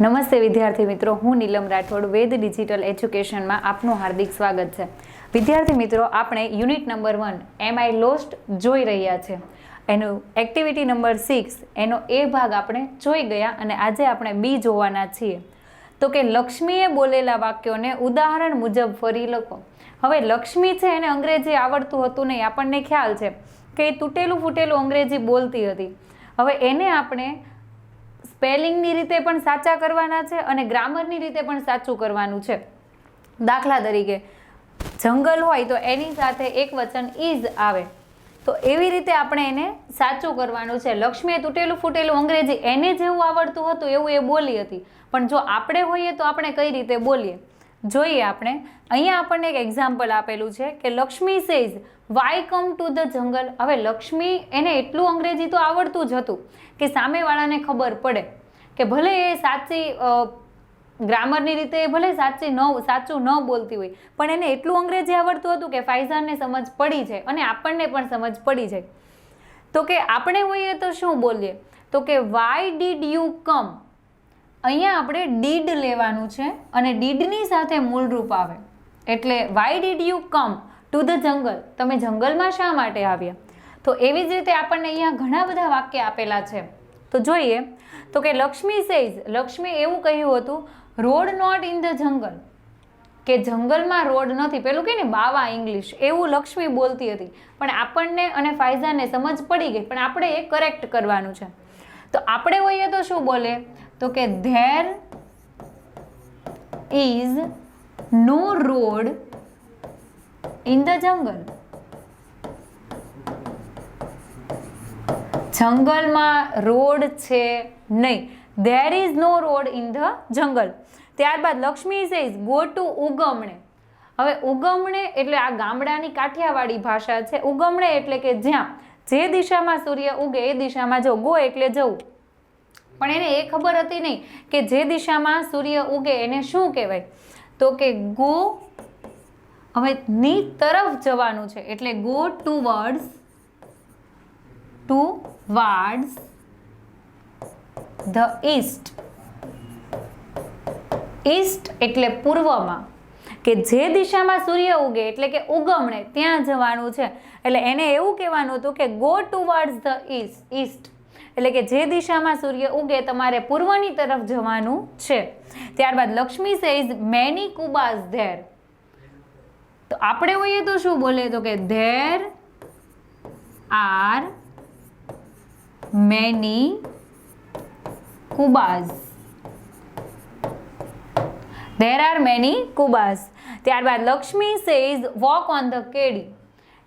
નમસ્તે વિદ્યાર્થી મિત્રો, હું નીલમ રાઠોડ, વેદ ડિજિટલ એજ્યુકેશનમાં આપનું હાર્દિક સ્વાગત છે. વિદ્યાર્થી મિત્રો, આપણે unit number one am I lost જોઈ રહ્યા છે. એનું એક્ટિવિટી નંબર સિક્સ એનો એ ભાગ આપણે જોઈ ગયા અને આજે આપણે બી જોવાના છીએ. તો કે લક્ષ્મીએ બોલેલા વાક્યોને ઉદાહરણ મુજબ ફરી લખો. હવે લક્ષ્મી છે એને અંગ્રેજી આવડતું હતું નહીં, આપણને ખ્યાલ છે કે એ તૂટેલું ફૂટેલું અંગ્રેજી બોલતી હતી. હવે એને આપણે સ્પેલિંગની રીતે પણ સાચા કરવાના છે અને ગ્રામરની રીતે પણ સાચું કરવાનું છે. દાખલા તરીકે, જંગલ હોય તો એની સાથે એક વચન ઇઝ આવે. તો એવી રીતે આપણે એને સાચું કરવાનું છે. લક્ષ્મીએ તૂટેલું ફૂટેલું અંગ્રેજી એને જેવું આવડતું હતું એવું એ બોલી હતી. પણ જો આપણે હોઈએ તો આપણે કઈ રીતે બોલીએ? જોઈએ આપણે. અહીંયા આપણને એક એક્ઝામ્પલ આપેલું છે કે Lakshmi says why come to the jungle હવે લક્ષ્મી એને એટલું અંગ્રેજી તો આવડતું જ હતું કે સામેવાળાને ખબર પડે કે ભલે એ સાચી ગ્રામરની રીતે, ભલે સાચી ન, સાચું ન બોલતી હોય, પણ એને એટલું અંગ્રેજી આવડતું હતું કે ફાઇઝાને સમજ પડી જાય અને આપણને પણ સમજ પડી જાય. તો કે આપણે હોઈએ તો શું બોલીએ? તો કે વાય ડીડ યુ કમ અહીંયા આપણે ડીડ લેવાનું છે અને ડીડની સાથે મૂળરૂપ આવે. એટલે why did you come to the jungle તમે જંગલમાં શા માટે આવ્યા? તો એવી જ રીતે આપણને અહીંયા ઘણા બધા વાક્ય આપેલા છે. તો જોઈએ, તો કે લક્ષ્મી સેઝ લક્ષ્મી એવું કહ્યું હતું રોડ નોટ ઇન ધ જંગલ કે જંગલમાં રોડ નથી. પેલું કે ને, બાવા ઇંગ્લિશ એવું લક્ષ્મી બોલતી હતી. પણ આપણને અને ફાયઝાને સમજ પડી ગઈ. પણ આપણે એ કરેક્ટ કરવાનું છે. તો આપણે હોઈએ તો શું બોલે? તો કે there is no road in the jungle. જંગલમાં રોડ છે નહીં. There is no road in the jungle. ત્યારબાદ લક્ષ્મી સેઝ ગો ટુ ઉગમણે. હવે ઉગમણે એટલે આ ગામડાની કાઠિયાવાડી ભાષા છે. ઉગમણે એટલે કે જ્યાં. જે દિશામાં સૂર્ય ઉગે એ દિશામાં જો ગો એટલે જવું. પણ એને એ ખબર હતી નહીં કે જે દિશામાં સૂર્ય ઉગે એને શું કહેવાય? તો કે ગો હવે ની તરફ જવાનું છે. એટલે go towards, towards, the east. East એટલે પૂર્વમાં કે જે દિશામાં સૂર્ય ઉગે એટલે કે ઉગમણે ત્યાં જવાનું છે. એટલે એને એવું કહેવાનું હતું કે go towards the east east. એટલે કે જે દિશામાં સૂર્ય ઉગે તમારે પૂર્વની તરફ જવાનું છે. ત્યારબાદ Lakshmi says many cubs there. તો આપણે હોઈએ તો શું બોલે? તો કે there are many cubs there are many cubs ત્યારબાદ Lakshmi says walk on the કેડી.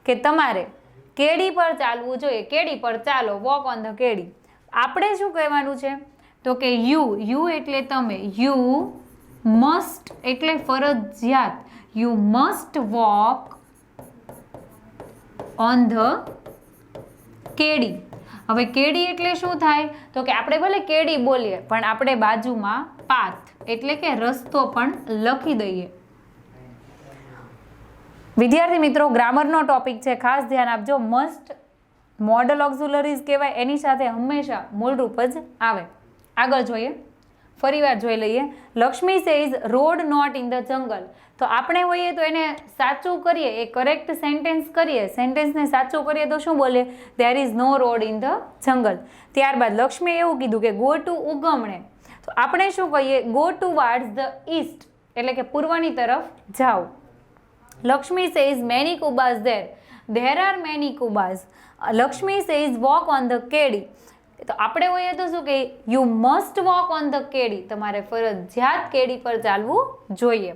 કે તમારે કેડી પર ચાલવું જોઈએ. કેડી પર ચાલો વોક ઓન ધ કેડી. આપણે શું કહેવાનું છે? તો કે યુ યુ એટલે તમે યુ મસ્ટ એટલે ફરજિયાત. You must walk on the કેડી. હવે કેડી એટલે શું થાય? તો કે આપણે ભલે કેડી બોલીએ, પણ આપણે બાજુમાં પાથ એટલે કે રસ્તો પણ લખી દઈએ. વિદ્યાર્થી મિત્રો ગ્રામરનો ટોપિક છે. ખાસ ધ્યાન આપજો. મસ્ટ મોડલ ઓક્ઝુલરીઝ કહેવાય, એની સાથે હંમેશા મૂળરૂપ જ આવે. આગળ જોઈએ. ફરીવાર જોઈ લઈએ. Lakshmi says road not in the jungle. તો આપણે હોઈએ તો એને સાચું કરીએ, એ કરેક્ટ સેન્ટેન્સ કરીએ. સેન્ટેન્સને સાચું કરીએ તો શું બોલે? There is no road in the jungle ત્યારબાદ લક્ષ્મીએ એવું કીધું કે ગો ટુ ઉગમણે. તો આપણે શું કહીએ? Go towards the east એટલે કે પૂર્વની તરફ જાઓ. Lakshmi says many kubas there there are many kubas Lakshmi says walk on the કેડી. તો આપણે હોઈએ તો શું કે you must walk on the કેડી. તમારે ફરજિયાત કેડી પર ચાલવું જોઈએ.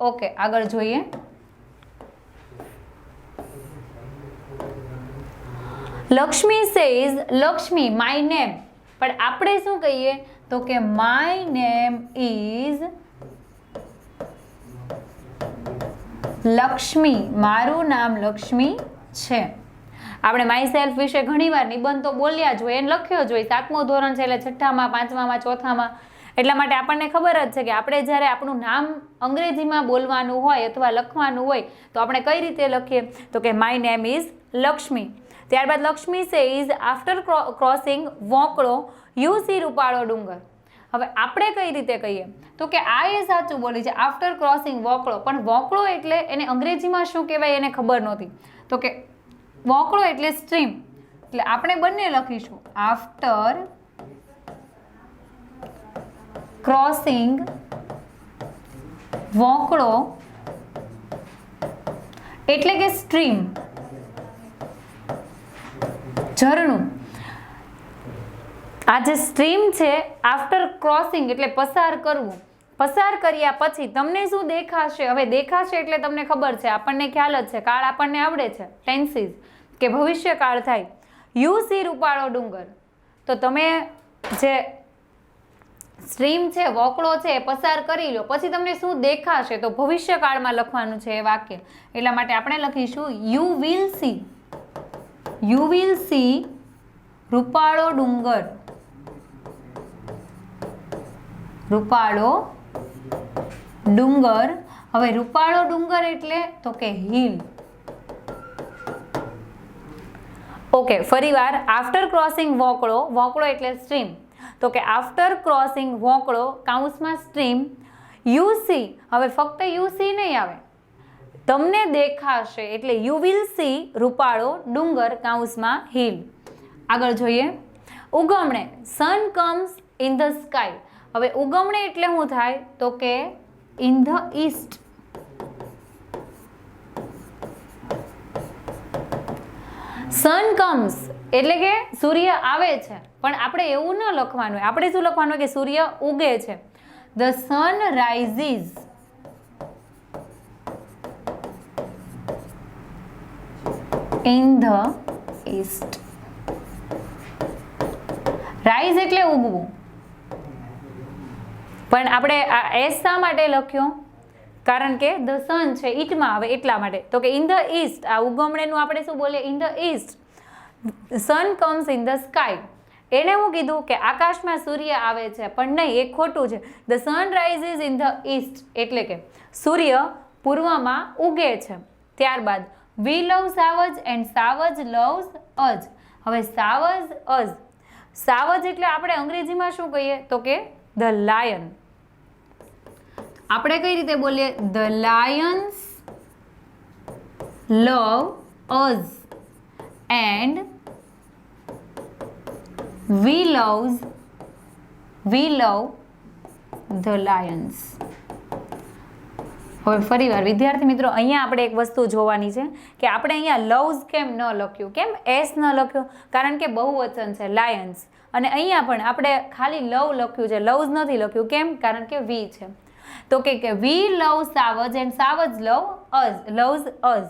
ઓકે, આગળ જોઈએ. Lakshmi says, Lakshmi my name પણ આપણે શું કહીએ? તો કે માય નેમ ઇઝ લક્ષ્મી. મારું નામ લક્ષ્મી છે. આપણે માય સેલ્ફ વિશે ઘણીવાર નિબંધ બોલ્યા જ હોય, એને લખ્યો જ હોય. સાતમું ધોરણ છે એટલે છઠ્ઠામાં, પાંચમામાં, ચોથામાં. એટલા માટે આપણને ખબર જ છે કે આપણે જ્યારે આપણું નામ અંગ્રેજીમાં બોલવાનું હોય અથવા લખવાનું હોય, તો આપણે કઈ રીતે લખીએ? તો કે માય નેમ ઇઝ લક્ષ્મી. ત્યારબાદ Lakshmi says after crossing વોંકળો, you see રૂપાળો ડુંગર. હવે આપણે કઈ રીતે કહીએ? તો કે આ એ સાચું બોલી છે આફ્ટર ક્રોસિંગ વોકળો. પણ વોકળો એટલે એને અંગ્રેજીમાં શું કહેવાય એને ખબર નહોતી. તો કે વોકળો એટલે સ્ટ્રીમ. એટલે આપણે બંને લખીશું. આફ્ટર ક્રોસિંગ વોકળો એટલે કે સ્ટ્રીમ. ઝરણું. આ જે સ્ટ્રીમ છે આફ્ટર ક્રોસિંગ એટલે પસાર કરવું. પસાર કર્યા પછી તમને શું દેખાશે? હવે દેખાશે એટલે તમને ખબર છે, આપણને ખ્યાલ જ છે. કાળ આપણને આવડે છે. ટેન્સીસ કે ભવિષ્યકાળ થાય, યુ સી રૂપાળો ડુંગર. તો તમે જે સ્ટ્રીમ છે, વોકળો છે, એ પસાર કરી લો. પછી તમને શું દેખાશે? તો ભવિષ્યકાળમાં લખવાનું છે એ વાક્ય. એટલા માટે આપણે લખીશું you will see you will see રૂપાળો ડુંગર. રૂપાળો ડુંગર. હવે રૂપાળો ડુંગર એટલે તો કે હિલ. ઓકે, ફરીવાર આફ્ટર ક્રોસિંગ વોકળો વોકળો એટલે સ્ટ્રીમ તો કે આફ્ટર ક્રોસિંગ વોકળો કાઉન્સમાં સ્ટ્રીમ યુ સી, હવે ફક્ત યુ સી નહીં આવે. તમને દેખાશે, એટલે યુ વિલ સી રૂપાળો, ડુંગર કાઉન્સમાં હિલ. આગળ જોઈએ. ઉગમણે sun comes in the sky હવે ઉગમણે એટલે શું થાય? તો કે in the east sun comes એટલે કે સૂર્ય આવે છે. પણ આપણે એવું ન લખવાનું. આપણે શું લખવાનું કે સૂર્ય ઉગે છે? The sun rises in the east rise એટલે ઉગવું. પણ આપણે આ એસ શા માટે લખ્યો? કારણ કે ધ સન છે, ઈટમાં આવે એટલા માટે. તો કે ઇન ધ ઈસ્ટ આ ઉગમણેનું આપણે શું બોલીએ? In the east sun comes in the sky એણે હું કીધું કે આકાશમાં સૂર્ય આવે છે, પણ નહીં, એ ખોટું છે. The sun rises in the east એટલે કે સૂર્ય પૂર્વમાં ઉગે છે. ત્યારબાદ વી love Savaj and Savaj loves અજ હવે સાવજ અજ સાવજ એટલે આપણે અંગ્રેજીમાં શું કહીએ? તો કે ધ લાયન આપણે કઈ રીતે બોલીએ? The lions love us and we loves we love the lions હવે ફરીવાર, વિદ્યાર્થી મિત્રો, અહીંયા આપણે એક વસ્તુ જોવાની છે કે આપણે અહીંયા લવ્સ કેમ ન લખ્યું? કેમ એસ ન લખ્યું? કારણ કે બહુ વચન છે લાયન્સ અને અહીંયા પણ આપણે ખાલી લવ લખ્યું છે લવ્સ નથી લખ્યું. કેમ? કારણ કે વી છે. તો કે we love Savaj and Savaj love us loves us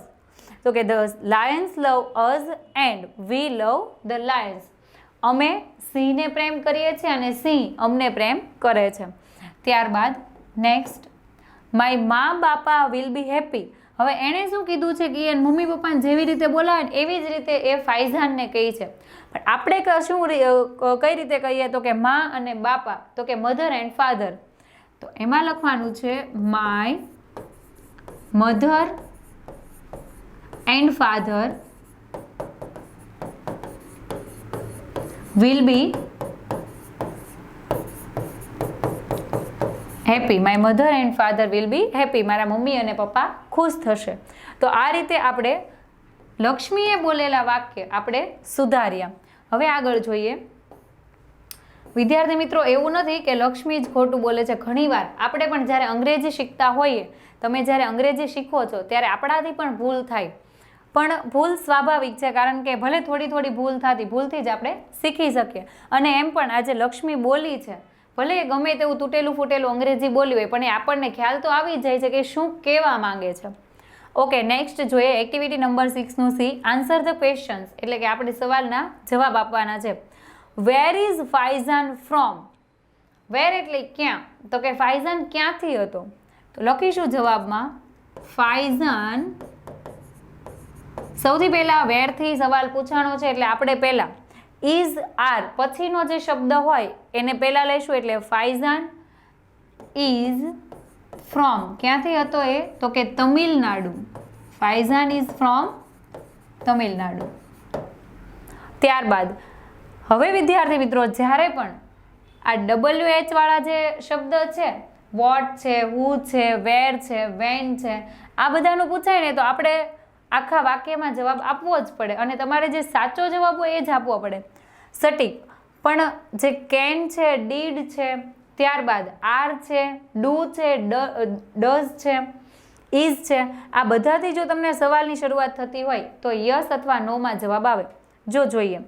તો કે the lions love us and we love the lions અમે સિંહને પ્રેમ કરીએ છીએ અને સિંહ અમને પ્રેમ કરે છે. ત્યારબાદ નેક્સ્ટ માય મા બાપા વિલ બી હેપી હવે એણે શું કીધું છે કે એ મમ્મી પપ્પાને જેવી રીતે બોલાવે ને એવી જ રીતે એ ફાઇઝાનને કહી છે. પણ આપણે શું કઈ રીતે કહીએ તો કે મા અને બાપા, તો કે મધર એન્ડ ફાધર તો એમાં લખવાનું છે my mother and father will be happy my mother and father will be happy મારા મમ્મી અને પપ્પા ખુશ થશે. તો આ રીતે આપણે લક્ષ્મીએ બોલેલા વાક્ય આપણે સુધાર્યા. હવે આગળ જોઈએ. વિદ્યાર્થી મિત્રો, એવું નથી કે લક્ષ્મી જ ખોટું બોલે છે. ઘણીવાર આપણે પણ જ્યારે અંગ્રેજી શીખતા હોઈએ, તમે જ્યારે અંગ્રેજી શીખો છો, ત્યારે આપણાથી પણ ભૂલ થાય. પણ ભૂલ સ્વાભાવિક છે, કારણ કે ભલે થોડી થોડી ભૂલ થતી, ભૂલથી જ આપણે શીખી શકીએ. અને એમ પણ આજે લક્ષ્મી બોલી છે. ભલે એ ગમે તેવું તૂટેલું ફૂટેલું અંગ્રેજી બોલી હોય, પણ એ આપણને ખ્યાલ તો આવી જાય છે કે શું કહેવા માંગે છે. ઓકે, નેક્સ્ટ જોઈએ એક્ટિવિટી નંબર સિક્સનું સી આન્સર ધ ક્વેશ્ચન્સ એટલે કે આપણે સવાલના જવાબ આપવાના છે. Where is Faizan from where એટલે ક્યાં? તો કે ફાઇઝાન ક્યાંથી હતો? તો લખીશું જવાબમાં ફાઇઝાન સૌથી પહેલાં વેરથી સવાલ પૂછાણો છે એટલે આપણે પહેલાં ઇઝ આર પછીનો જે શબ્દ હોય એને પહેલાં લઈશું એટલે ફાઇઝાન ઇઝ ફ્રોમ ક્યાંથી હતો એ? તો કે Tamil Nadu. Faizan is from Tamil Nadu. ત્યારબાદ હવે વિદ્યાર્થી મિત્રો, જ્યારે પણ આ ડબલ્યુ એચ વાળા જે શબ્દ છે વોટ છે હુ છે વેર છે વેન છે, આ બધાનું પૂછાય ને તો આપણે આખા વાક્યમાં જવાબ આપવો જ પડે અને તમારે જે સાચો જવાબ હોય એ જ આપવો પડે. સટીક. પણ જે કેન છે ડીડ છે, ત્યારબાદ આર છે ડુ છે ડઝ છે ઇઝ છે, આ બધાથી જો તમને સવાલની શરૂઆત થતી હોય તો યસ અથવા નોમાં જવાબ આવે. જો જોઈએ.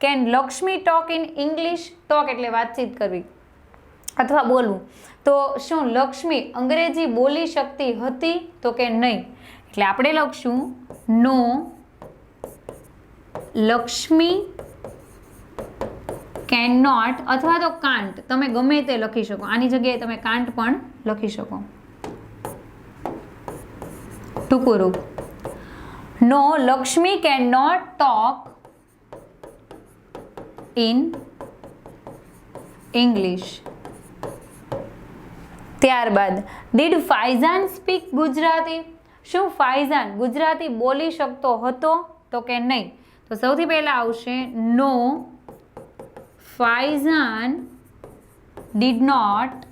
Can Lakshmi talk in English? Talk એટલે વાતચીત કરવી. અથવા બોલવું. તો શું લક્ષ્મી અંગ્રેજી બોલી શકતી હતી? તો કે નહીં? એટલે આપણે લખશું, નો લક્ષ્મી કેન નોટ અથવા તો કાંટ તમે ગમે તે લખી શકો. આની જગ્યાએ તમે કાંટ પણ લખી શકો. ટૂંકું રૂપ. No Lakshmi can not talk in English ત્યારબાદ ડીડ ફાઇઝાન સ્પીક ગુજરાતી? શું ફાઇઝાન ગુજરાતી બોલી શકતો હતો? તો કે નહીં? તો સૌથી પહેલાં આવશે no Faizan did not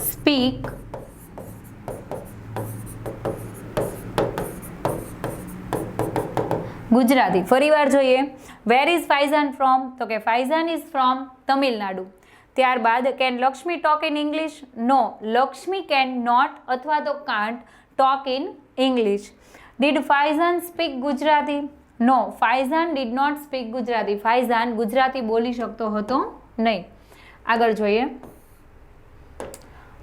speak Gujarati. ફરીવાર જોઈએ. વેર ઇઝ ફાઇઝાન ફ્રોમ તો કે ફાઇઝાન ઇઝ ફ્રોમ તમિલનાડુ. ત્યારબાદ can Lakshmi talk in English no Lakshmi can not અથવા તો can't talk in English did Faizan speak Gujarati? No Faizan did not speak Gujarati. Faizan Gujarati બોલી શકતો હતો નહીં. આગળ જોઈએ.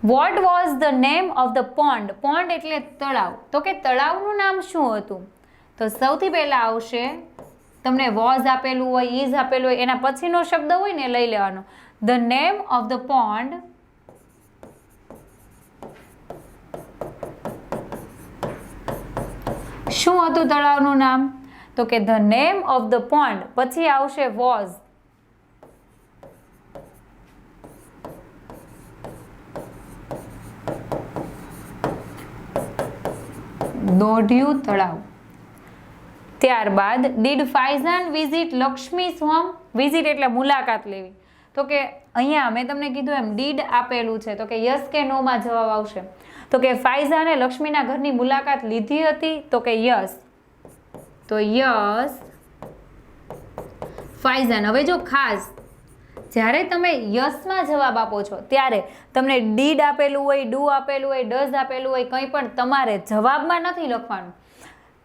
What was the name of the pond pond એટલે તળાવ. તો કે તળાવનું નામ શું હતું? તો સૌથી પહેલાં આવશે, તમને વોઝ આપેલું હોય ઇઝ આપેલું હોય, એના પછીનો શબ્દ હોય ને લઈ લેવાનો. The name of the pond શું હતું તળાવનું નામ? તો કે the name of the pond પછી આવશે વોઝ દોઢિયું તળાવ. ત્યારબાદ ડીડ ફાઇઝાન વિઝિટ લક્ષ્મી સ્વમ વિઝિટ એટલે મુલાકાત લેવી. તો કે અહીંયા મેં તમને કીધું એમ ડીડ આપેલું છે. તો કે યસ કે નોમાં જવાબ આવશે. તો કે ફાઇઝાને લક્ષ્મીના ઘરની મુલાકાત લીધી હતી? તો કે યસ તો યસ ફાઇઝાન હવે જો ખાસ, જ્યારે તમે યસમાં જવાબ આપો છો, ત્યારે તમને ડીડ આપેલું હોય ડુ આપેલું હોય ડઝ આપેલું હોય, કંઈ પણ તમારે જવાબમાં નથી લખવાનું.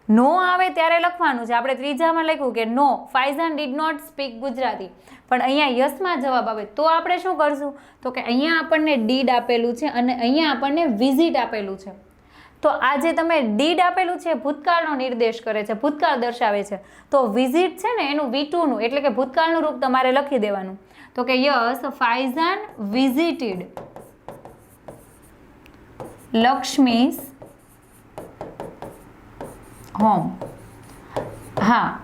નો આવે ત્યારે લખવાનું છે. આપણે ત્રીજામાં લખ્યું કે no, Faizan did not speak Gujarati. પણ અહીંયા યસમાં જવાબ આવે તો આપણે શું કરશું? તો કે અહીંયા આપણને ડીડ આપેલું છે અને અહીંયા આપણને વિઝિટ આપેલું છે. તો આ જે તમે ડીડ આપેલું છે ભૂતકાળનો નિર્દેશ કરે છે, ભૂતકાળ દર્શાવે છે. તો વિઝિટ છે ને એનું વીટુનું એટલે કે ભૂતકાળનું રૂપ તમારે લખી દેવાનું. તો કે yes, Faizan visited. Lakshmi's home. હા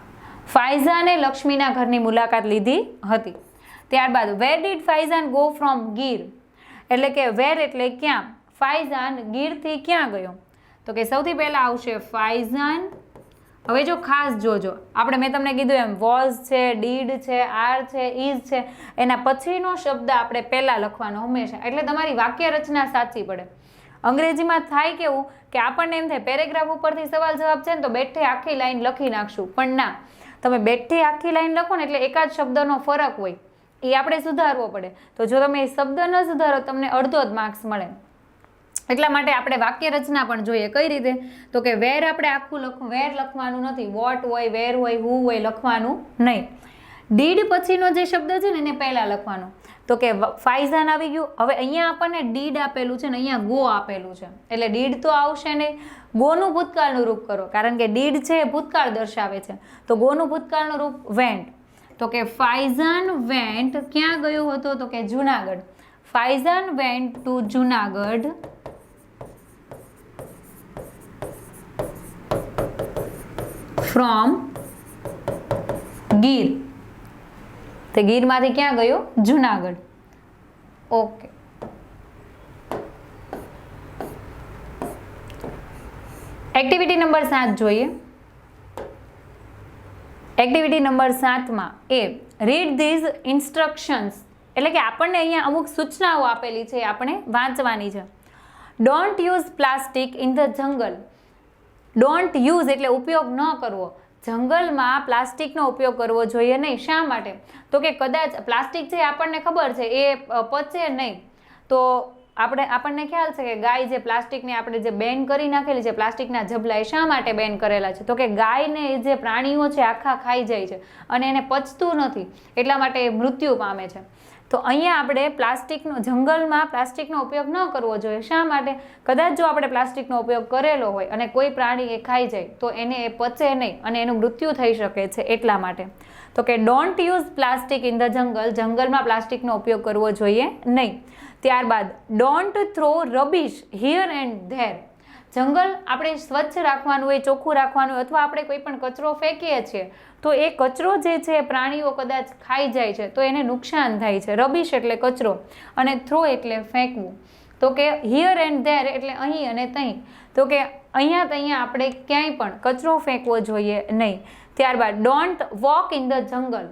ફાઇઝાને લક્ષ્મીના ઘરની મુલાકાત લીધી હતી. ત્યારબાદ where did Faizan go from Gir? એટલે કે વેર એટલે ક્યાં? ફાઇઝાન ગીરથી ક્યાં ગયો? તો કે, સૌથી પહેલાં આવશે ફાઇઝાન હવે જો ખાસ જોજો. આપણે મેં તમને કીધું એમ વોઝ છે ડીડ છે આર છે ઇઝ છે. એના પછીનો શબ્દ આપણે પહેલાં લખવાનો હંમેશા. એટલે તમારી વાક્ય રચના સાચી પડે. અંગ્રેજીમાં થાય કેવું કે આપણને એમ થાય, પેરેગ્રાફ ઉપરથી સવાલ જવાબ છે ને તો બેઠે આખી લાઈન લખી નાખશું. પણ ના, તમે બેઠે આખી લાઈન લખો ને એટલે એકાદ શબ્દનો ફરક હોય, એ આપણે સુધારવો પડે. તો જો તમે એ શબ્દ ન સુધારો, તમને અડધો જ માર્ક્સ મળે. એટલા માટે આપણે વાક્ય રચના પણ જોઈએ. કઈ રીતે? તો કે વેર આપણે આખું લખ, વેર લખવાનું નથી. વોટ હોય વેર હોય હુ હોય લખવાનું નહીં. ડીડ પછીનો જે શબ્દ છે ને, એને પહેલાં લખવાનું. તો કે ફાઇઝાન આવી ગયું. હવે અહીંયા આપણને ડીડ આપેલું છે ને અહીંયા ગો આપેલું છે. એટલે ડીડ તો આવશે નહીં. ગોનું ભૂતકાળનું રૂપ કરો. કારણ કે ડીડ છે એ ભૂતકાળ દર્શાવે છે. તો ગોનું ભૂતકાળનું રૂપ વેન્ટ. તો કે ફાઇઝાન વેન્ટ ક્યાં ગયો હતો? તો કે Junagadh. Faizan went to Junagadh. From Gir. તે ગીરમાંથી ક્યાં ગયો? જુનાગઢ. ઓકે. એક્ટિવિટી નંબર સાત જોઈએ. એક્ટિવિટી નંબર સાતમાં એ રીડ ધીઝ ઇન્સ્ટ્રક્શન્સ એટલે કે આપણને અહીંયા અમુક સૂચનાઓ આપેલી છે આપણે વાંચવાની છે. Don't use plastic in the jungle don't use એટલે ઉપયોગ ન કરવો. જંગલમાં પ્લાસ્ટિકનો ઉપયોગ કરવો જોઈએ નહીં. શા માટે? તો કે કદાચ પ્લાસ્ટિક છે આપણને ખબર છે એ પચે નહીં. તો આપણે, આપણને ખ્યાલ છે કે ગાય જે પ્લાસ્ટિકને આપણે જે બેન કરી નાખેલી છે, પ્લાસ્ટિકના જબલા એ શા માટે બેન કરેલા છે? તો કે ગાયને એ જે પ્રાણીઓ છે આખા ખાઈ જાય છે અને એને પચતું નથી, એટલા માટે એ મૃત્યુ પામે છે. તો અહીંયા આપણે પ્લાસ્ટિકનો, જંગલમાં પ્લાસ્ટિકનો ઉપયોગ ન કરવો જોઈએ. શા માટે? કદાચ જો આપણે પ્લાસ્ટિકનો ઉપયોગ કરેલો હોય અને કોઈ પ્રાણી એ ખાઈ જાય, તો એને એ પચે નહીં અને એનું મૃત્યુ થઈ શકે છે એટલા માટે. તો કે don't use plastic in the jungle જંગલમાં પ્લાસ્ટિકનો ઉપયોગ કરવો જોઈએ નહીં. ત્યારબાદ don't throw rubbish here and there જંગલ આપણે સ્વચ્છ રાખવાનું હોય ચોખ્ખું રાખવાનું હોય અથવા આપણે કોઈ પણ કચરો ફેંકીએ છીએ, તો એ કચરો જે છે પ્રાણીઓ કદાચ ખાઈ જાય છે, તો એને નુકસાન થાય છે રબીશ એટલે કચરો અને થ્રો એટલે ફેંકવું. તો કે હિયર એન્ડ ધેર એટલે અહીં અને તહીં. તો કે અહીંયા ત્યાં આપણે ક્યાંય પણ કચરો ફેંકવો જોઈએ નહીં. ત્યારબાદ don't walk in the jungle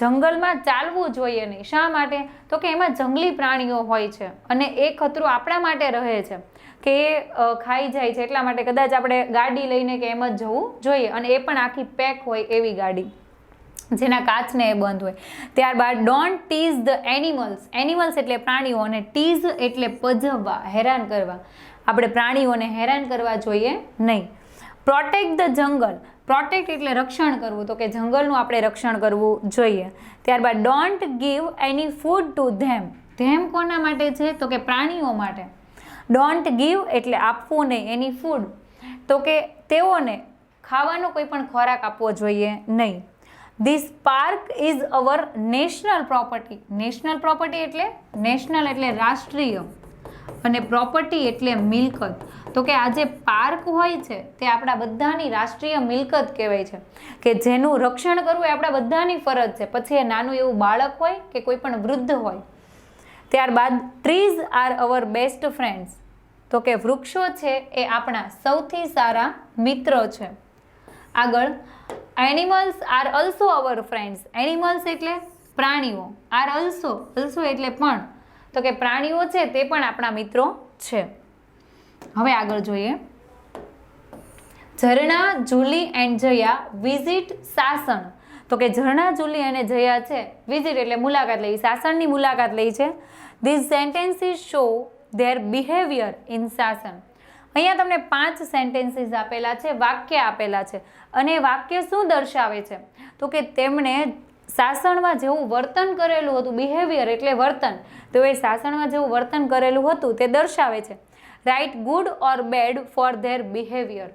જંગલમાં ચાલવું જોઈએ નહીં. શા માટે? તો કે એમાં જંગલી પ્રાણીઓ હોય છે અને એ ખતરો આપણા માટે રહે છે. કે ખાઈ જાય છે એટલા માટે કદાચ આપણે ગાડી લઈને કે એમ જ જવું જોઈએ. અને એ પણ આખી પેક હોય એવી ગાડી, જેના કાચને એ બંધ હોય. ત્યારબાદ don't tease the animals animals એટલે પ્રાણીઓ અને ટીઝ એટલે પજવવા, હેરાન કરવા. આપણે પ્રાણીઓને હેરાન કરવા જોઈએ નહીં. પ્રોટેક્ટ ધ જંગલ પ્રોટેક્ટ એટલે રક્ષણ કરવું. તો કે જંગલનું આપણે રક્ષણ કરવું જોઈએ. ત્યારબાદ don't give any food to them them કોના માટે છે? તો કે પ્રાણીઓ માટે. ડોન્ટ ગીવ એટલે આપવું નહીં, એની ફૂડ તો કે તેઓને ખાવાનો કોઈ પણ ખોરાક આપવો જોઈએ નહીં. This park is our national property national property એટલે નેશનલ એટલે રાષ્ટ્રીય. અને પ્રોપર્ટી એટલે મિલકત. તો કે આ જે પાર્ક હોય છે, તે આપણા બધાની રાષ્ટ્રીય મિલકત કહેવાય છે. કે જેનું રક્ષણ કરવું એ આપણા બધાની ફરજ છે. પછી એ નાનું એવું બાળક હોય કે કોઈ પણ વૃદ્ધ હોય ત્યારબાદ trees are our best friends. તો કે વૃક્ષો છે એ આપણા સૌથી સારા મિત્રો છે. આગળ animals are also our friends animals એટલે પ્રાણીઓ. આર અલ્સો અલ્સો એટલે પણ. તો કે પ્રાણીઓ છે તે પણ આપણા મિત્રો છે. હવે આગળ જોઈએ. Zarna, Julie and Jaya visit Sasan. તો કે ઝરણા, જુલી અને જયા છે વિઝિટ એટલે મુલાકાત લઈ, સાસણની મુલાકાત લઈ છે. This sentences show their behaviour in Sasan અહીંયા તમને પાંચ સેન્ટેન્સીસ આપેલા છે, વાક્ય આપેલા છે અને વાક્ય શું દર્શાવે છે? તો કે તેમણે શાસણમાં જેવું વર્તન કરેલું હતું બિહેવિયર એટલે વર્તન, તો એ સાસણમાં જેવું વર્તન કરેલું હતું, તે દર્શાવે છે. Write good or bad for their behaviour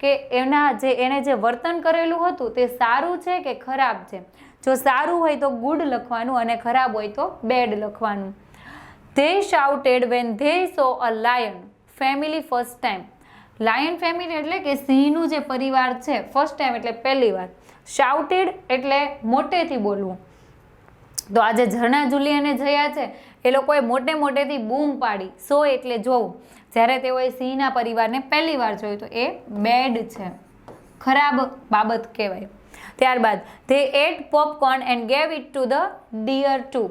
કે એના જે એણે જે વર્તન કરેલું હતું, તે સારું છે કે ખરાબ છે? જો સારું હોય તો ગુડ લખવાનું અને ખરાબ હોય તો બેડ લખવાનું. They shouted when they saw a lion. Family first time. Lion family એટલે કે સિંહનું જે પરિવાર છે, ફર્સ્ટ ટાઈમ એટલે પહેલી વાર. શાઉટેડ એટલે મોટેથી બોલવું. તો આજે ઝરણા જુલી અને જયા છે, એ લોકોએ મોટે મોટેથી બૂમ પાડી, સો એટલે જોવું. જ્યારે તેઓએ સિંહના પરિવારને પહેલી વાર જોયું, તો એ બેડ છે. ખરાબ બાબત કહેવાય. ત્યારબાદ they ate popcorn and gave it to the deer to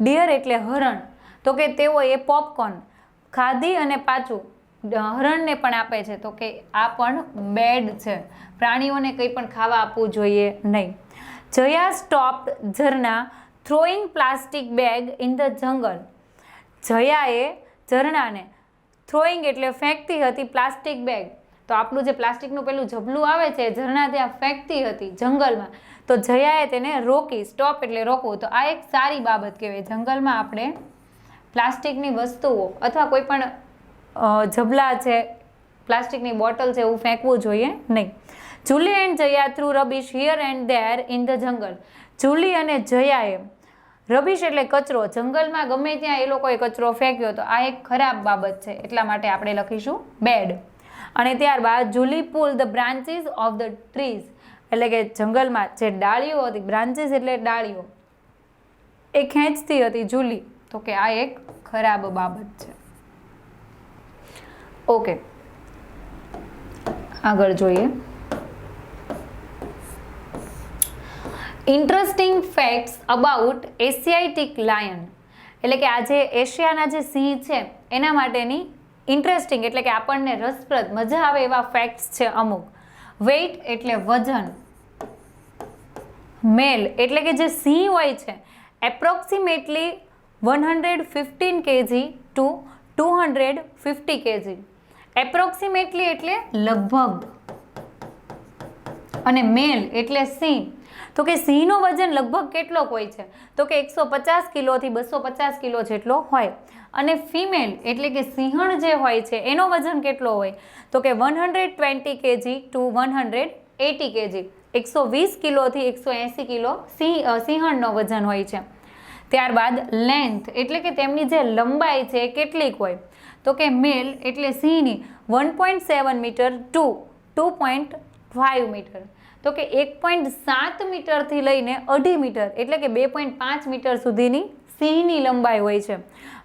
deer એટલે હરણ. તો કે તેઓએ પોપકોર્ન ખાધી અને પાછું હરણને પણ આપે છે. તો કે આ પણ બેડ છે. પ્રાણીઓને કંઈ પણ ખાવા આપવું જોઈએ નહીં. Jaya stop Zarna throwing plastic bag in the jungle જયાએ ઝરણાને throwing એટલે ફેંકતી હતી પ્લાસ્ટિક બેગ તો આપણું જે પ્લાસ્ટિકનું પેલું જબલું આવે છે ઝરણા ત્યાં ફેંકતી હતી જંગલમાં. તો જયાએ તેને રોકી સ્ટોપ એટલે રોકવું. તો આ એક સારી બાબત કહેવાય. જંગલમાં આપણે પ્લાસ્ટિકની વસ્તુઓ અથવા કોઈ પણ જબલા છે, પ્લાસ્ટિકની બોટલ છે એવું ફેંકવું જોઈએ નહીં. Julie and Jaya throw rubbish, here and there in the jungle. Julie અને જયાએ, રબીશ એટલે કચરો, જંગલમાં ગમે ત્યાં એ લોકોએ કચરો ફેંક્યો તો આ એક ખરાબ બાબત છે, એટલા માટે આપણે લખીશું બેડ. અને ત્યારબાદ Julie pull the branches of the trees, એટલે કે જંગલમાં જે ડાળીઓ હતી, બ્રાન્ચીસ એટલે ડાળીઓ, એ ખેંચતી હતી જુલી. તો કે આ એક ખરાબ બાબત છે. ઓકે આગળ જોઈએ. Interesting facts about Asiatic lion એટલે કે આજે એશિયાના જે સિંહ છે, એના માટેની ઇન્ટરેસ્ટિંગ એટલે કે આપણને રસપ્રદ, મજા આવે એવા ફેક્ટ્સ છે અમુક. વેઇટ એટલે વજન. મેલ એટલે કે જે સિંહ હોય છે approximately one hundred fifteen kg to two hundred fifty kg. Approximately એટલે લગભગ. અને મેલ એટલે સિંહ. તો કે સિંહનો વજન લગભગ કેટલો હોય છે? તો કે એકસો પચાસ કિલોથી બસો પચાસ કિલો જેટલો હોય. અને ફિમેલ એટલે કે સિંહણ જે હોય છે, એનો વજન કેટલો હોય? તો કે one hundred twenty kg to one hundred eighty kg. એકસો વીસ કિલોથી એકસો એંસી કિલો સિંહ સિંહણનો વજન હોય છે. ત્યારબાદ લેન્થ એટલે કે તેમની જે લંબાઈ છે એ કેટલીક હોય? તો કે મેલ એટલે સિંહની one point seven metre, to two point five metre. તો કે એક પોઈન્ટ સાત મીટરથી લઈને અઢી મીટર એટલે કે બે પોઈન્ટ પાંચ મીટર સુધીની સિંહની લંબાઈ હોય છે.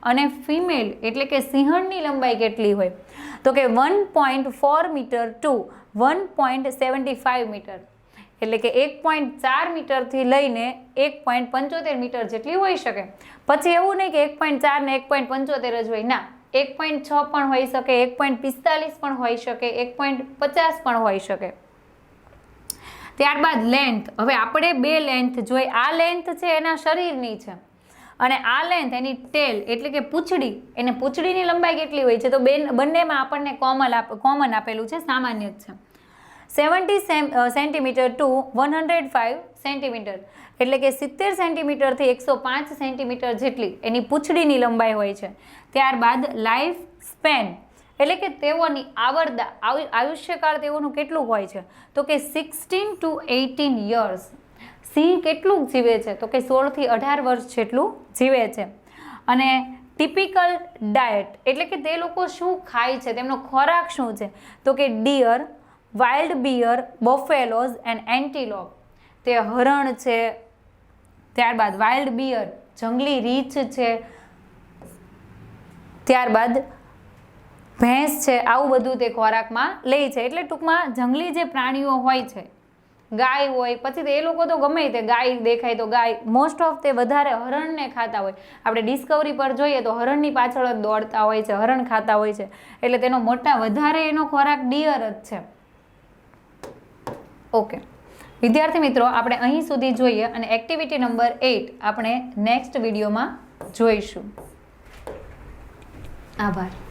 અને ફિમેલ એટલે કે સિંહણની લંબાઈ કેટલી હોય? તો કે one point four metre, to, one point seventy five metre. એટલે કે એક પોઈન્ટ ચાર મીટરથી લઈને એક પોઈન્ટ પંચોતેર મીટર જેટલી હોઈ શકે. પછી એવું નહીં કે એક પોઈન્ટ ચાર ને એક પોઈન્ટ પંચોતેર જ હોય. ના, એક પોઈન્ટ છ પણ હોઈ શકે, એક પોઈન્ટ પિસ્તાલીસ પણ હોઈ શકે, એક પોઈન્ટ પચાસ પણ હોઈ શકે. ત્યારબાદ લેન્થ હવે આપણે બે લેન્થ જોઈ. આ લેન્થ છે એના શરીરની છે. અને આ લેન્થ એની ટેલ એટલે કે પૂંછડી. એને પૂંછડીની લંબાઈ કેટલી હોય છે? તો બે બંનેમાં આપણને કોમન આપ કોમન આપેલું છે, સામાન્ય જ છે. Seventy centimetre to one hundred five centimetre. એટલે કે સિત્તેર સેન્ટીમીટરથી એકસો પાંચ સેન્ટીમીટર જેટલી એની પૂંછડીની લંબાઈ હોય છે. ત્યારબાદ લાઈફ સ્પેન. એટલે કે તેઓની આવરદા આયુષ્યકાળ તેઓનું કેટલું હોય છે? તો કે સિક્સટીન ટુ એઇટીન યર્સ. સિંહ કેટલું જીવે છે? તો કે સોળથી અઢાર વર્ષ જેટલું જીવે છે. અને ટિપિકલ ડાયટ, એટલે કે તે લોકો શું ખાય છે? તેમનો ખોરાક શું છે? તો કે deer wild bear, buffaloes and antelope. તે હરણ છે. ત્યારબાદ વાઇલ્ડ બિયર, જંગલી રીછ છે. ત્યારબાદ ભેંસ છે. આવું બધું તે ખોરાકમાં લે છે. એટલે ટૂંકમાં જંગલી જે પ્રાણીઓ હોય છે, ગાય હોય, પછી તો એ લોકો તો ગમે તે ગાય દેખાય તો ગાય. મોસ્ટ ઓફ તે વધારે હરણને ખાતા હોય. આપણે ડિસ્કવરી પર જોઈએ તો હરણની પાછળ જ દોડતા હોય છે, હરણ ખાતા હોય છે. એટલે તેનો મોટા વધારે એનો ખોરાક ડિયર જ છે. ઓકે. વિદ્યાર્થી મિત્રો, આપણે અહીં સુધી જોઈએ અને એક્ટિવિટી નંબર એઇટ આપણે નેક્સ્ટ વિડીયોમાં જોઈશું. આભાર.